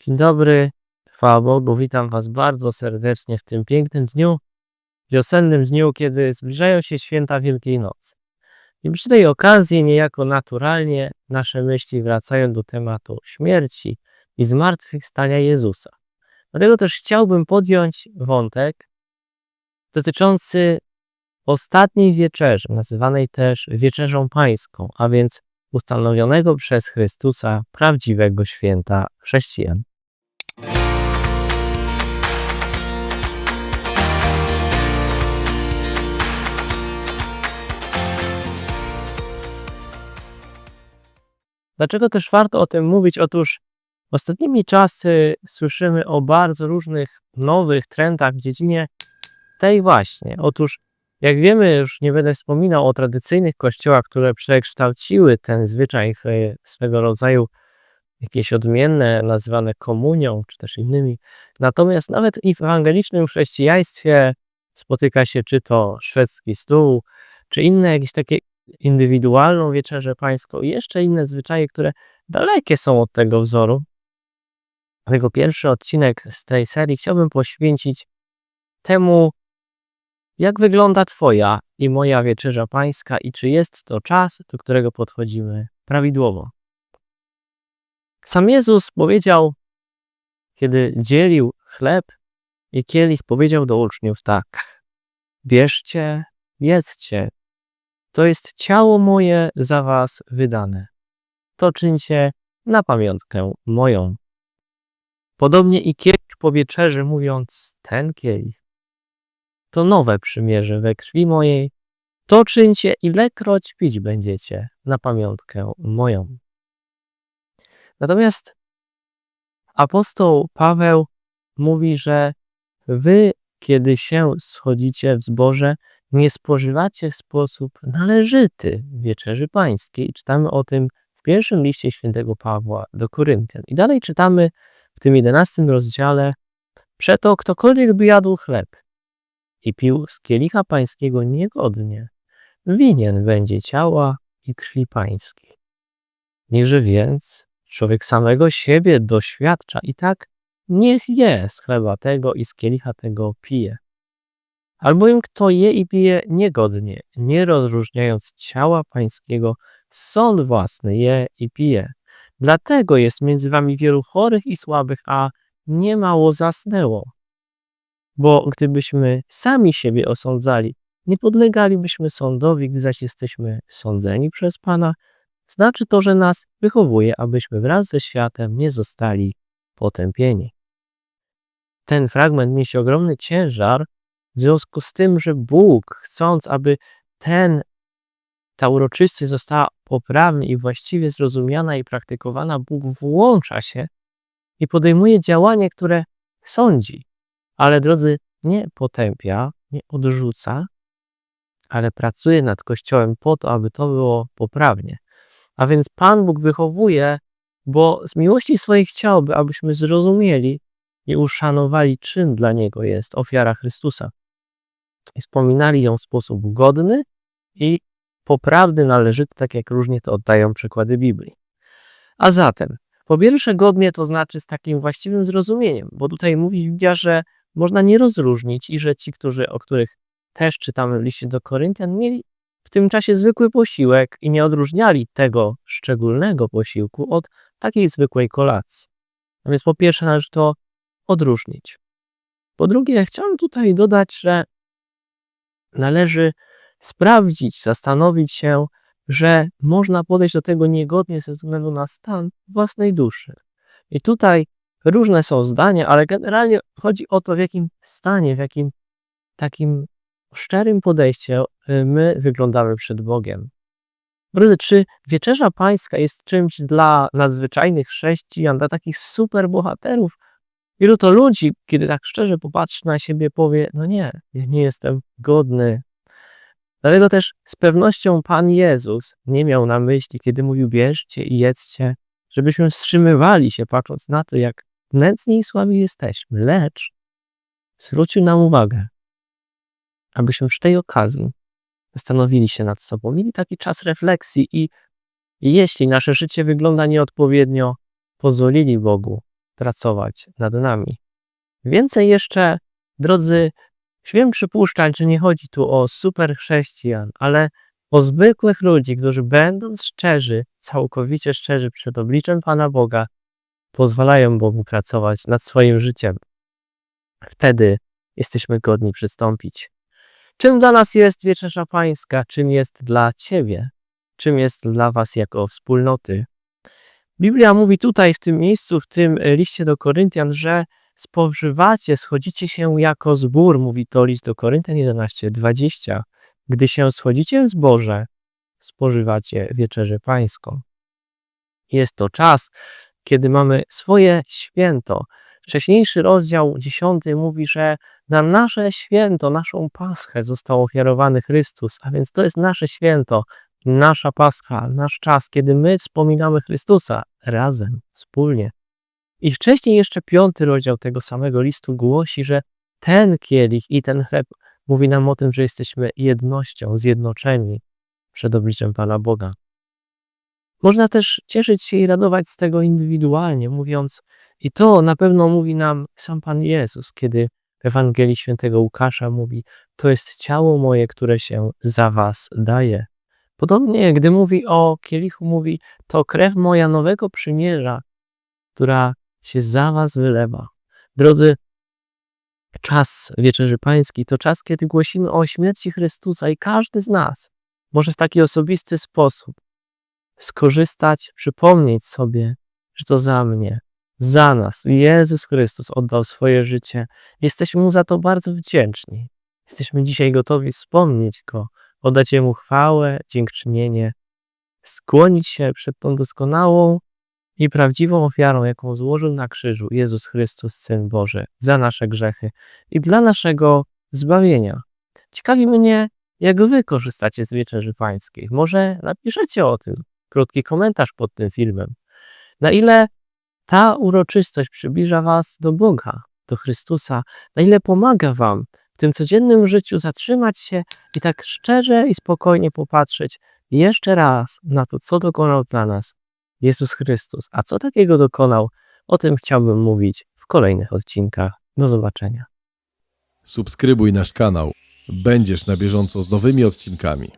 Dzień dobry, chwała Bogu, witam Was bardzo serdecznie w tym pięknym dniu, wiosennym dniu, kiedy zbliżają się święta Wielkiej Nocy. I przy tej okazji niejako naturalnie nasze myśli wracają do tematu śmierci i zmartwychwstania Jezusa. Dlatego też chciałbym podjąć wątek dotyczący ostatniej wieczerzy, nazywanej też Wieczerzą Pańską, a więc ustanowionego przez Chrystusa prawdziwego święta chrześcijan. Dlaczego też warto o tym mówić? Otóż ostatnimi czasy słyszymy o bardzo różnych nowych trendach w dziedzinie tej właśnie. Otóż, jak wiemy, już nie będę wspominał o tradycyjnych kościołach, które przekształciły ten zwyczaj w swego rodzaju jakieś odmienne, nazywane komunią, czy też innymi. Natomiast nawet i w ewangelicznym chrześcijaństwie spotyka się czy to szwedzki stół, czy inne jakieś takie indywidualną wieczerzę pańską i jeszcze inne zwyczaje, które dalekie są od tego wzoru. Dlatego pierwszy odcinek z tej serii chciałbym poświęcić temu, jak wygląda Twoja i moja wieczerza pańska i czy jest to czas, do którego podchodzimy prawidłowo. Sam Jezus powiedział, kiedy dzielił chleb i kielich, powiedział do uczniów tak: Bierzcie, jedzcie, to jest ciało moje za was wydane. To czyńcie na pamiątkę moją. Podobnie i kielich po wieczerzy, mówiąc: Ten kielich to nowe przymierze we krwi mojej. To czyńcie, ilekroć pić będziecie na pamiątkę moją. Natomiast apostoł Paweł mówi, że wy, kiedy się schodzicie w zboże, nie spożywacie w sposób należyty wieczerzy pańskiej. Czytamy o tym w pierwszym liście świętego Pawła do Koryntian. I dalej czytamy w tym jedenastym rozdziale, przeto ktokolwiek by jadł chleb i pił z kielicha pańskiego niegodnie, winien będzie ciała i krwi pańskiej. Niechże więc człowiek samego siebie doświadcza i tak niech je z chleba tego i z kielicha tego pije. Albowiem kto je i pije niegodnie, nie rozróżniając ciała pańskiego, sąd własny je i pije. Dlatego jest między wami wielu chorych i słabych, a niemało zasnęło. Bo gdybyśmy sami siebie osądzali, nie podlegalibyśmy sądowi, gdy zaś jesteśmy sądzeni przez Pana, znaczy to, że nas wychowuje, abyśmy wraz ze światem nie zostali potępieni. Ten fragment niesie ogromny ciężar, w związku z tym, że Bóg, chcąc, aby ten, ta uroczystość została poprawnie i właściwie zrozumiana i praktykowana, Bóg włącza się i podejmuje działanie, które sądzi, ale drodzy, nie potępia, nie odrzuca, ale pracuje nad Kościołem po to, aby to było poprawnie. A więc Pan Bóg wychowuje, bo z miłości swojej chciałby, abyśmy zrozumieli i uszanowali, czym dla Niego jest ofiara Chrystusa. I wspominali ją w sposób godny i poprawny, należyty, tak jak różnie to oddają przykłady Biblii. A zatem, po pierwsze, godnie to znaczy z takim właściwym zrozumieniem, bo tutaj mówi Biblia, że można nie rozróżnić i że ci, którzy, o których też czytamy w liście do Koryntian, mieli w tym czasie zwykły posiłek i nie odróżniali tego szczególnego posiłku od takiej zwykłej kolacji. A więc po pierwsze należy to odróżnić. Po drugie, chciałem tutaj dodać, że należy sprawdzić, zastanowić się, że można podejść do tego niegodnie ze względu na stan własnej duszy. I tutaj różne są zdania, ale generalnie chodzi o to, w jakim stanie, w jakim takim szczerym podejściu y, my wyglądamy przed Bogiem. Drodzy, czy wieczerza pańska jest czymś dla nadzwyczajnych chrześcijan, dla takich super bohaterów? Wielu to ludzi, kiedy tak szczerze popatrzy na siebie, powie: No nie, ja nie jestem godny. Dlatego też z pewnością Pan Jezus nie miał na myśli, kiedy mówił: Bierzcie i jedzcie, żebyśmy wstrzymywali się, patrząc na to, jak nędzni i słabi jesteśmy, lecz zwrócił nam uwagę, abyśmy w tej okazji zastanowili się nad sobą, mieli taki czas refleksji i jeśli nasze życie wygląda nieodpowiednio, pozwolili Bogu, pracować nad nami. Więcej jeszcze, drodzy, śmiem przypuszczać, że nie chodzi tu o super chrześcijan, ale o zwykłych ludzi, którzy będąc szczerzy, całkowicie szczerzy przed obliczem Pana Boga, pozwalają Bogu pracować nad swoim życiem. Wtedy jesteśmy godni przystąpić. Czym dla nas jest wieczerza pańska? Czym jest dla Ciebie? Czym jest dla Was jako wspólnoty? Biblia mówi tutaj w tym miejscu, w tym e, liście do Koryntian, że spożywacie, schodzicie się jako zbór, mówi to list do Koryntian 11, 20. Gdy się schodzicie w zborze, spożywacie wieczerzę pańską. Jest to czas, kiedy mamy swoje święto. Wcześniejszy rozdział 10 mówi, że na nasze święto, naszą paschę został ofiarowany Chrystus, a więc to jest nasze święto, nasza pascha, nasz czas, kiedy my wspominamy Chrystusa razem, wspólnie. I wcześniej jeszcze piąty rozdział tego samego listu głosi, że ten kielich i ten chleb mówi nam o tym, że jesteśmy jednością, zjednoczeni przed obliczem Pana Boga. Można też cieszyć się i radować z tego indywidualnie, mówiąc, i to na pewno mówi nam sam Pan Jezus, kiedy w Ewangelii Świętego Łukasza mówi, to jest ciało moje, które się za was daje. Podobnie, gdy mówi o kielichu, mówi, to krew moja nowego przymierza, która się za was wylewa. Drodzy, czas Wieczerzy Pańskiej to czas, kiedy głosimy o śmierci Chrystusa i każdy z nas może w taki osobisty sposób skorzystać, przypomnieć sobie, że to za mnie, za nas Jezus Chrystus oddał swoje życie. Jesteśmy Mu za to bardzo wdzięczni. Jesteśmy dzisiaj gotowi wspomnieć Go, oddać Jemu chwałę, dziękczynienie, skłonić się przed tą doskonałą i prawdziwą ofiarą, jaką złożył na krzyżu Jezus Chrystus, Syn Boży, za nasze grzechy i dla naszego zbawienia. Ciekawi mnie, jak wy korzystacie z Wieczerzy Pańskiej. Może napiszecie o tym krótki komentarz pod tym filmem. Na ile ta uroczystość przybliża was do Boga, do Chrystusa, na ile pomaga wam w tym codziennym życiu zatrzymać się i tak szczerze i spokojnie popatrzeć jeszcze raz na to, co dokonał dla nas Jezus Chrystus. A co takiego dokonał? O tym chciałbym mówić w kolejnych odcinkach. Do zobaczenia. Subskrybuj nasz kanał. Będziesz na bieżąco z nowymi odcinkami.